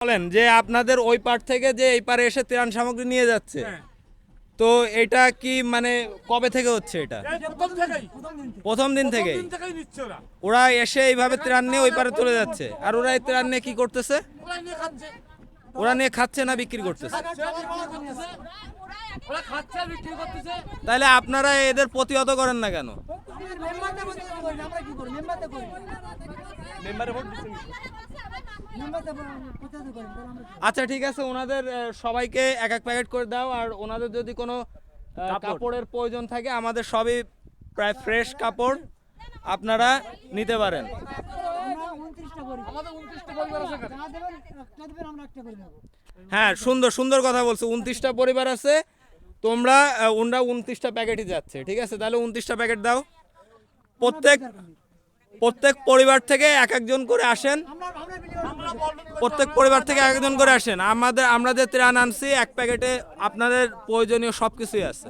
বলেন যে আপনাদের ওই পার থেকে যে এই পারে এসে ত্রাণ সামগ্রী নিয়ে যাচ্ছে। হ্যাঁ। তো এটা কি মানে কবে থেকে হচ্ছে এটা? প্রথম দিন থেকে থেকেই? ওরা। ওরা এসে এইভাবে ত্রাণ নিয়ে ওই পারে চলে যাচ্ছে। আর ওরা এই ত্রাণ নিয়ে কি করতেছে? ওরা নিয়ে খাচ্ছে। ওরা নিয়ে খাচ্ছে না বিক্রি করতেছে? খাচ্ছে আর বিক্রি করতেছে। ওরা খাচ্ছে আর বিক্রি করতেছে। তাহলে আপনারা এদের প্রতিহত করেন না কেন? মেম্বারে ভোট আচ্ছা ঠিক আছে ওনাদের সবাইকে এক এক প্যাকেট করে দাও আর ওনাদের যদি কোনো কাপড়ের প্রয়োজন থাকে আমাদের সবই প্রায় ফ্রেশ কাপড় আপনারা নিতে পারেন। হ্যাঁ সুন্দর সুন্দর কথা বলছো উনত্রিশটা পরিবার আছে তোমরা ওনরা উনত্রিশটা প্যাকেটই যাচ্ছে ঠিক আছে? তাহলে উনত্রিশটা প্যাকেট দাও। প্রত্যেক প্রত্যেক পরিবার থেকে এক একজন করে আসেন। প্রত্যেক পরিবার থেকে এক একজন করে আসেন। আমাদের, আমরা যে ত্রাণ আনছি, এক প্যাকেটে আপনাদের প্রয়োজনীয় সব কিছুই আছে।